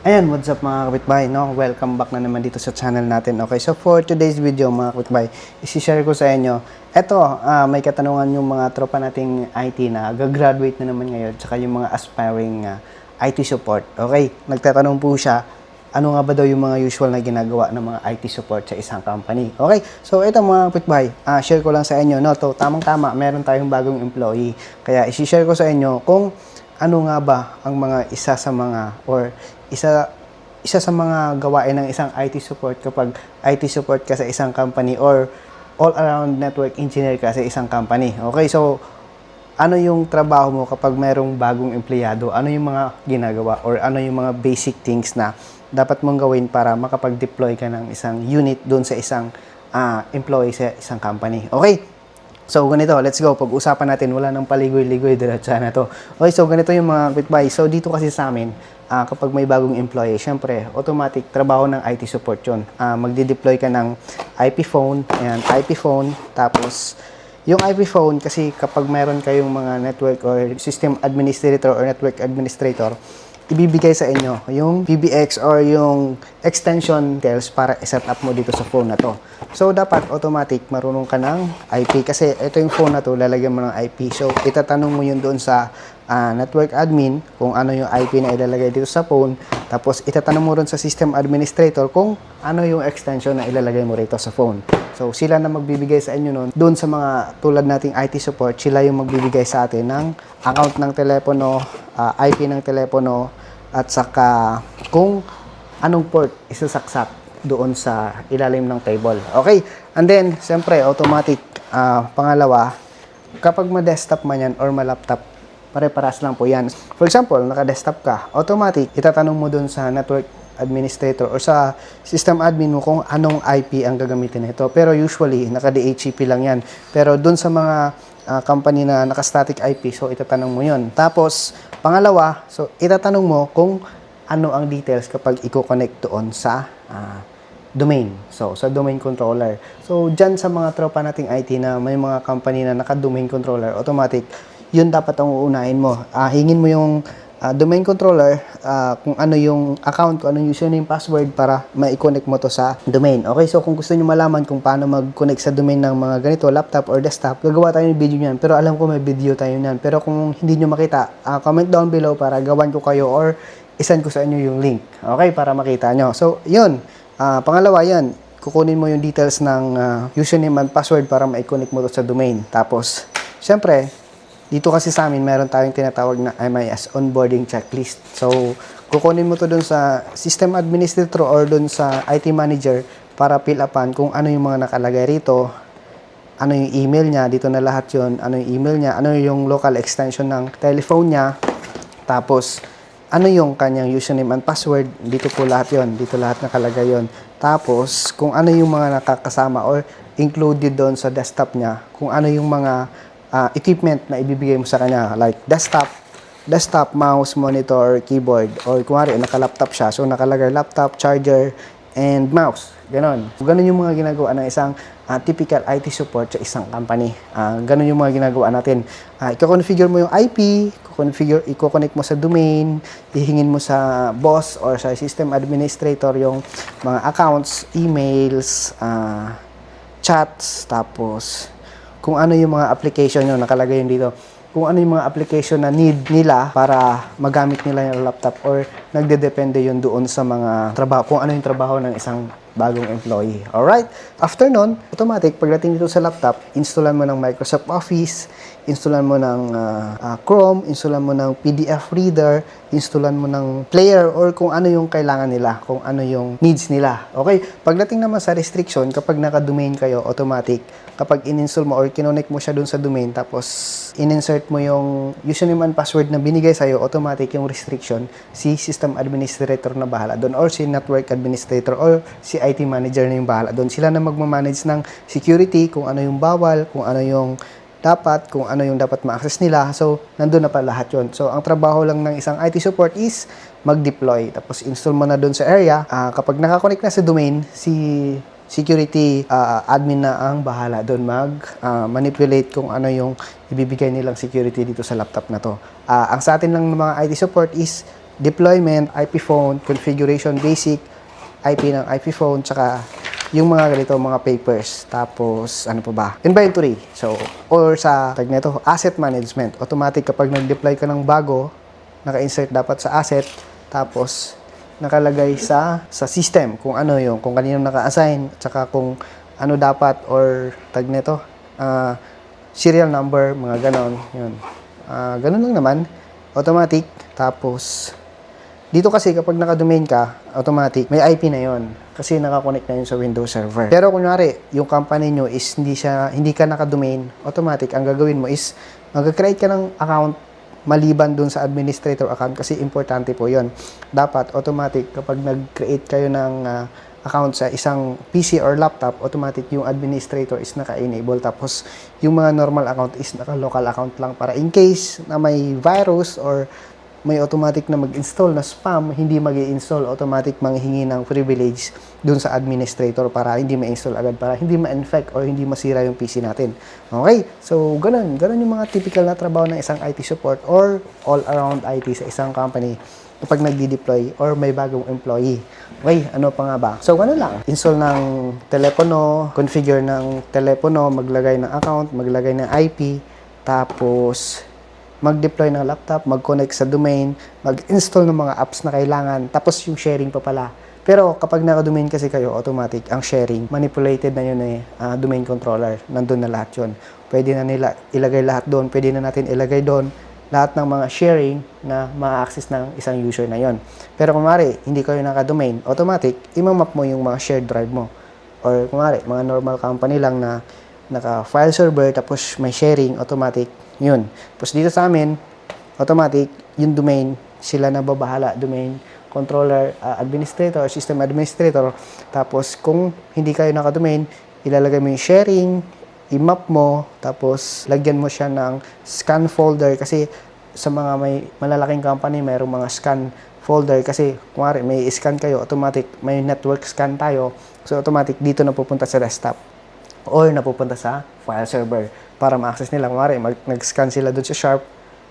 Ayan, what's up mga kapitbahay, no? Welcome back na naman dito sa channel natin. Okay, so for today's video mga kapitbahay, isi-share ko sa inyo. Eto, ah, may katanungan yung mga tropa nating IT na gagraduate na naman ngayon, tsaka yung mga aspiring ah, IT support. Okay, nagtatanong po siya, ano nga ba daw yung mga usual na ginagawa ng mga IT support sa isang company. Okay, so ito mga kapitbahay, ah, share ko lang sa inyo, no? To, tamang-tama, meron tayong bagong employee. Kaya isi-share ko sa inyo kung ano nga ba ang mga isa sa mga or isa isa sa mga gawain ng isang IT support kapag IT support ka sa isang company or all around network engineer ka sa isang company. Okay, so ano yung trabaho mo kapag merong bagong empleyado? Ano yung mga ginagawa or ano yung mga basic things na dapat mong gawin para makapag-deploy ka ng isang unit doon sa isang ah, employee sa isang company. Okay? So, ganito, let's go. Pag-usapan natin, wala nang paligoy-ligoy diretsa na to. Okay, so ganito yung mga bitbay. So, dito kasi sa amin, ah, kapag may bagong employee, syempre, automatic, trabaho ng IT support yun. Ah, magdi-deploy ka ng IP phone, ayan, IP phone, tapos, yung IP phone, kasi kapag meron kayong mga network or system administrator or network administrator, ibibigay sa inyo yung PBX or yung extension details para i-set up mo dito sa phone na to. So, dapat automatic marunong ka ng IP kasi ito yung phone na to, lalagyan mo ng IP. So, itatanong mo yun doon sa ah, network admin kung ano yung IP na ilalagay dito sa phone. Tapos, itatanong mo rin sa system administrator kung ano yung extension na ilalagay mo rito sa phone. So, sila na magbibigay sa inyo nun. Doon sa mga tulad nating IT support, sila yung magbibigay sa atin ng account ng telepono, ah, IP ng telepono, at saka kung anong port isasaksak doon sa ilalim ng table. Okay? And then, siyempre, automatic, ah, pangalawa, kapag ma-desktop man yan or ma-laptop, pare-paras lang po yan. For example, naka-desktop ka, automatic, itatanong mo doon sa network administrator or sa system admin mo kung anong IP ang gagamitin nito. Pero usually, naka-DHCP lang yan. Pero doon sa mga ah, company na naka-static IP, so itatanong mo yon. Tapos, pangalawa, so itatanong mo kung ano ang details kapag i-connect doon sa ah, domain. So, sa domain controller. So, dyan sa mga tropa nating IT na may mga company na naka-domain controller, automatic, yun dapat ang uunahin mo. Ah, hingin mo yung ah, domain controller, ah, kung ano yung account, kung ano yung username, password para ma-connect mo to sa domain. Okay, so kung gusto niyo malaman kung paano mag-connect sa domain ng mga ganito, laptop or desktop, gagawa tayo ng video niyan. Pero alam ko may video tayo niyan. Pero kung hindi niyo makita, ah, comment down below para gawan ko kayo or isend ko sa inyo yung link. Okay, para makita nyo. So, yun. Ah, pangalawa yan, kukunin mo yung details ng ah, username and password para ma-connect mo to sa domain. Tapos, syempre, dito kasi sa amin, meron tayong tinatawag na MIS, onboarding checklist. So, kukunin mo to dun sa system administrator or dun sa IT manager para fill upan kung ano yung mga nakalagay rito, ano yung email niya, dito na lahat yon ano yung email niya, ano yung local extension ng telephone niya, tapos ano yung kanyang username and password, dito po lahat yon dito lahat nakalagay yon Tapos, kung ano yung mga nakakasama or included doon sa desktop niya, kung ano yung mga ah, equipment na ibibigay mo sa kanya, like desktop, desktop, mouse, monitor, keyboard, or kumari, naka-laptop siya, so nakalagay laptop, charger, and mouse. Ganon. So, ganon yung mga ginagawa ng isang ah, typical IT support sa isang company. Ah, ganon yung mga ginagawa natin. Uh, i-configure mo yung IP, i-configure, i-connect mo sa domain, ihingin mo sa boss or sa system administrator yung mga accounts, emails, ah, chats, tapos kung ano yung mga application yung nakalagay yun dito. Kung ano yung mga application na need nila para magamit nila yung laptop or nagdedepende yun doon sa mga trabaho, kung ano yung trabaho ng isang bagong employee. Alright? After nun, automatic, pagdating dito sa laptop, installan mo ng Microsoft Office, installan mo ng ah, ah, Chrome, installan mo ng PDF reader, installan mo ng player or kung ano yung kailangan nila, kung ano yung needs nila. Okay? Pagdating naman sa restriction, kapag naka-domain kayo, automatic, kapag in-install mo or kinonect mo siya dun sa domain, tapos in-insert mo yung username and password na binigay sa'yo, automatic yung restriction, si system administrator na bahala doon or si network administrator or si IT manager na yung bahala doon. Sila na magmamanage ng security, kung ano yung bawal, kung ano yung dapat, kung ano yung dapat ma-access nila. So, nandun na pa lahat yon So, ang trabaho lang ng isang IT support is mag-deploy. Tapos, install mo na doon sa area. Ah, kapag nakakonect na sa domain, si security ah, admin na ang bahala doon mag ah, manipulate kung ano yung ibibigay nilang security dito sa laptop na to. Ah, ang sa atin lang ng mga IT support is deployment, IP phone, configuration basic, IP ng IP phone, tsaka yung mga ganito, mga papers. Tapos, ano pa ba? Inventory. So, or sa tag nito, asset management. Automatic kapag nag-deploy ka ng bago, naka-insert dapat sa asset, tapos nakalagay sa sa system kung ano yung kung kanino naka-assign tsaka kung ano dapat or tag nito ah, serial number mga ganon yun Ah, ganon lang naman automatic tapos dito kasi kapag naka-domain ka, automatic, may IP na yon kasi nakakonect na yun sa Windows Server. Pero kunyari, yung company nyo is hindi siya hindi ka naka-domain, automatic ang gagawin mo is mag-create ka ng account maliban dun sa administrator account kasi importante po yon Dapat automatic kapag nag-create kayo ng ah, account sa isang PC or laptop, automatic yung administrator is naka-enable. Tapos yung mga normal account is naka-local account lang para in case na may virus or may automatic na mag-install na spam, hindi mag install automatic manghingi ng privilege dun sa administrator para hindi ma-install agad, para hindi ma-infect or hindi masira yung PC natin. Okay? So, ganun. Ganun yung mga typical na trabaho ng isang IT support or all-around IT sa isang company kapag nagdi-deploy or may bagong employee. Okay, ano pa nga ba? So, ano lang, install ng telepono, configure ng telepono, maglagay ng account, maglagay ng IP, tapos mag-deploy ng laptop, mag-connect sa domain, mag-install ng mga apps na kailangan, tapos yung sharing pa pala. Pero kapag naka-domain kasi kayo, automatic, ang sharing, manipulated na yun eh, ah, domain controller, nandun na lahat yun. Pwede na nila ilagay lahat doon, pwede na natin ilagay doon lahat ng mga sharing na ma-access ng isang user na yon. Pero kumari, hindi kayo naka-domain, automatic, imamap mo yung mga shared drive mo. Or kumari, mga normal company lang na naka-file server, tapos may sharing, automatic, yun. Tapos dito sa amin, automatic, yung domain, sila na babahala, domain controller, uh, administrator, system administrator. Tapos kung hindi kayo naka-domain, ilalagay mo yung sharing, i-map mo, tapos lagyan mo siya ng scan folder kasi sa mga may malalaking company, mayroong mga scan folder kasi kung may scan kayo, automatic, may network scan tayo, so automatic dito na pupunta sa desktop or napupunta sa file server para ma-access nila. Kung mag, nag-scan sila doon sa Sharp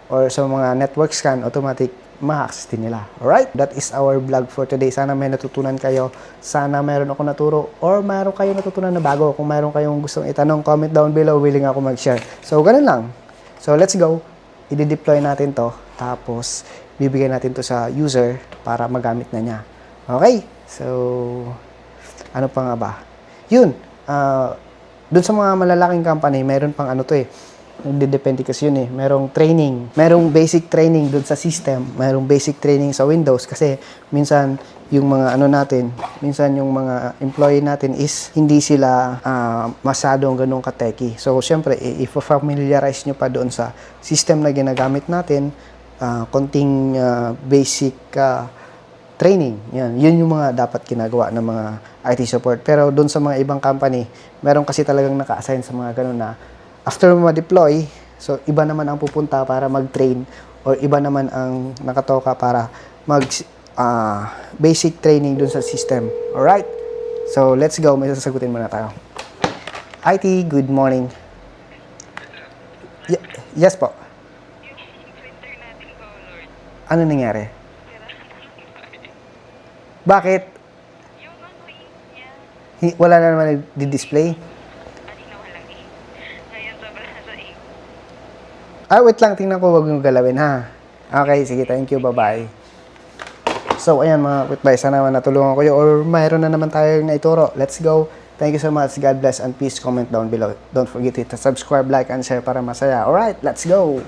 or sa mga network scan, automatic ma-access din nila. Alright? That is our vlog for today. Sana may natutunan kayo. Sana mayroon ako naturo or mayroon kayo natutunan na bago. Kung mayroon kayong gustong itanong, comment down below. Willing ako mag-share. So, ganun lang. So, let's go. I-deploy natin to. Tapos, bibigyan natin to sa user para magamit na niya. Okay? So, ano pa nga ba? Yun. Ah, doon sa mga malalaking company, meron pang ano to eh. Nagdedepende kasi yun eh. Merong training. Merong basic training doon sa system. Merong basic training sa Windows kasi minsan yung mga ano natin, minsan yung mga employee natin is hindi sila ah, masyadong ganun ka-techy. So, syempre, i- i-familiarize nyo pa doon sa system na ginagamit natin, ah, konting ah, basic ah, training. Yan. Yun yung mga dapat ginagawa ng mga IT support. Pero doon sa mga ibang company, meron kasi talagang naka-assign sa mga ganun na after mo ma-deploy, so iba naman ang pupunta para mag-train or iba naman ang nakatoka para mag ah, basic training doon sa system. Alright? So, let's go. May sasagutin muna tayo. IT, good morning. Ye- yes po. Ano nangyari? Bakit? Yung ano ink niya, Hi- Wala na naman nag-display? Ah, wait lang. Tingnan ko. Huwag yung galawin, ha? Okay, sige. Thank you. Bye-bye. So, ayan mga kwitbay. Sana naman natulungan ko kayo or mayroon na naman tayong naituro. Let's go. Thank you so much. God bless and please comment down below. Don't forget to subscribe, like, and share para masaya. Alright, let's go!